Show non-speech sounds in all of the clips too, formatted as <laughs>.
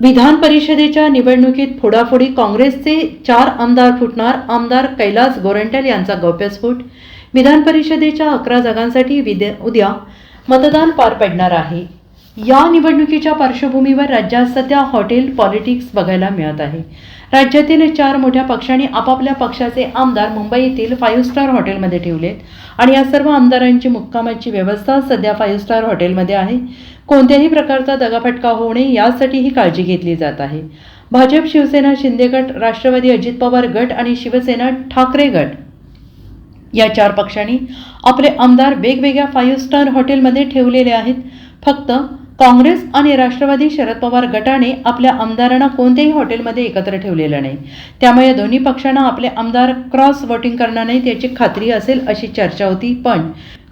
विधान परिषदेच्या निवडणुकीत फोडाफोडी काँग्रेसचे चार आमदार फुटणार आमदार कैलास गोरंट्याल यांचा गौप्यस्फोट. विधान परिषदेच्या अकरा जागांसाठी विद्या उद्या मतदान पार पडणार आहे. या निवडणुकीच्या पार्श्वभूमीवर राज्यात सध्या हॉटेल पॉलिटिक्स बघायला मिळत आहे. राज्यातील चार मोठ्या पक्षांनी आपापल्या पक्षाचे आमदार मुंबईतील फाईव्ह स्टार हॉटेलमध्ये ठेवलेत. आणि या सर्व आमदारांची मुक्कामाची व्यवस्था सध्या फाईव्ह स्टार हॉटेलमध्ये आहे. कोणत्याही प्रकारचा दगाफटका होऊ नये यासाठी ही काळजी घेतली जात आहे. भाजप शिवसेना शिंदे गट राष्ट्रवादी अजित पवार गट आणि शिवसेना ठाकरे गट या चार पक्षांनी आपले आमदार वेगवेगळ्या फाईव्ह स्टार हॉटेलमध्ये ठेवलेले आहेत. फक्त काँग्रेस आणि राष्ट्रवादी शरद पवार गटाने आपल्या आमदारांना कोणत्याही हॉटेलमध्ये एकत्र ठेवलेलं नाही. त्यामुळे या दोन्ही पक्षांना आपले आमदार क्रॉस वोटिंग करणार नाहीत याची खात्री असेल अशी चर्चा होती. पण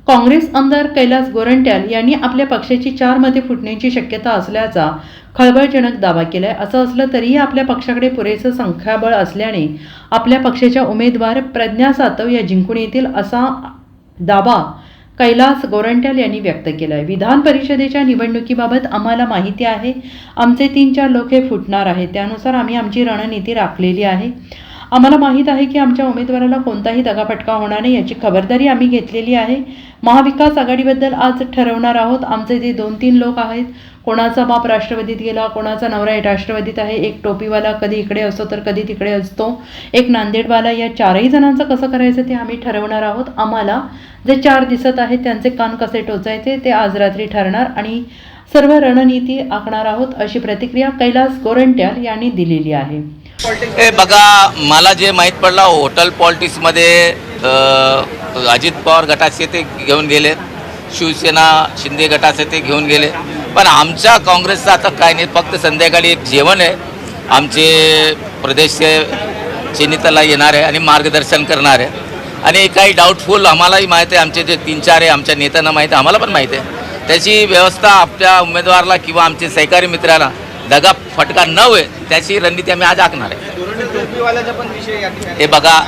काँग्रेस आमदार कैलास गोरंट्याल यांनी आपल्या पक्षाची चार मते फुटण्याची शक्यता असल्याचा खळबळजनक दावा केलाय. असं असलं तरीही आपल्या पक्षाकडे पुरेसं संख्याबळ असल्याने आपल्या पक्षाच्या उमेदवार प्रज्ञा सातव या जिंकून येतील असा दावा कैलास गोरंट्याल यांनी व्यक्त केला आहे विधान परिषदेच्या निवडणुकीबाबत आम्हाला माहिती आहे. आमचे तीन चार लोक हे फुटणार आहेत. त्यानुसार आम्ही आमची रणनीती राखलेली आहे. आम्हाला माहीत आहे की आमच्या उमेदवाराला कोणताही दगाफटका होणार नाही याची खबरदारी आम्ही घेतलेली आहे. महाविकास आघाडीबद्दल आज ठरवणार आहोत. आमचे जे दोन तीन लोक आहेत कोणाचा बाप राष्ट्रवादीत गेला कोणाचा नवरा राष्ट्रवादीत आहे एक टोपीवाला कधी इकडे असतो तर कधी तिकडे असतो एक नांदेडवाला या चारही जणांचं कसं करायचं ते आम्ही ठरवणार आहोत. आम्हाला जे चार दिसत आहेत त्यांचे कान कसे टोचायचे ते आज रात्री ठरणार आणि सर्व रणनीती आखणार आहोत अशी प्रतिक्रिया कैलास गोरंट्याल यांनी दिलेली आहे. हे बघा मला जे माहीत पडलं हॉटेल पॉलिटिक्समध्ये अजित पवार गटाचे ते घेऊन गेले. शिवसेना शिंदे गटाचे ते घेऊन गेले. पण आमच्या काँग्रेसचं आता काय नाही फक्त संध्याकाळी एक जेवण आहे. आमचे प्रदेशचे चिनिताला येणार आहे आणि मार्गदर्शन करणार आहे. आणि काही डाऊटफुल आम्हालाही माहीत आहे आमचे जे तीन चार आहे आमच्या नेत्यांना माहीत आहे आम्हाला पण माहीत आहे. त्याची व्यवस्था आपल्या उमेदवाराला किंवा आमचे सहकारी मित्राला दगा फटका न होय त्याची रणनीती आम्ही आज आखणार आहे. हे बघा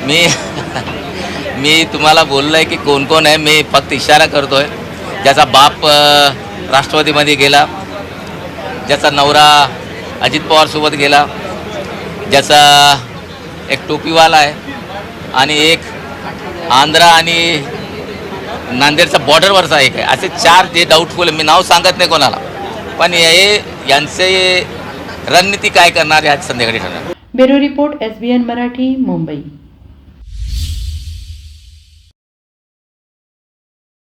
मी <laughs> मी तुम्हाला बोललो आहे की कोण कोण आहे मी फक्त इशारा करतो आहे ज्याचा बाप राष्ट्रवादीमध्ये गेला ज्याचा नवरा अजित पवारसोबत गेला ज्याचा एक टोपीवाला आहे आणि एक आंध्रा आणि नांदेडचा बॉर्डरवरचा एक आहे. असे चार जे डाऊटफुल आहे मी नाव सांगत नाही कोणाला. पण हे यांचे रणनीती काय करणार आहे आज संध्याकाळी ठरणार? Bureau report S B N Marathi Mumbai.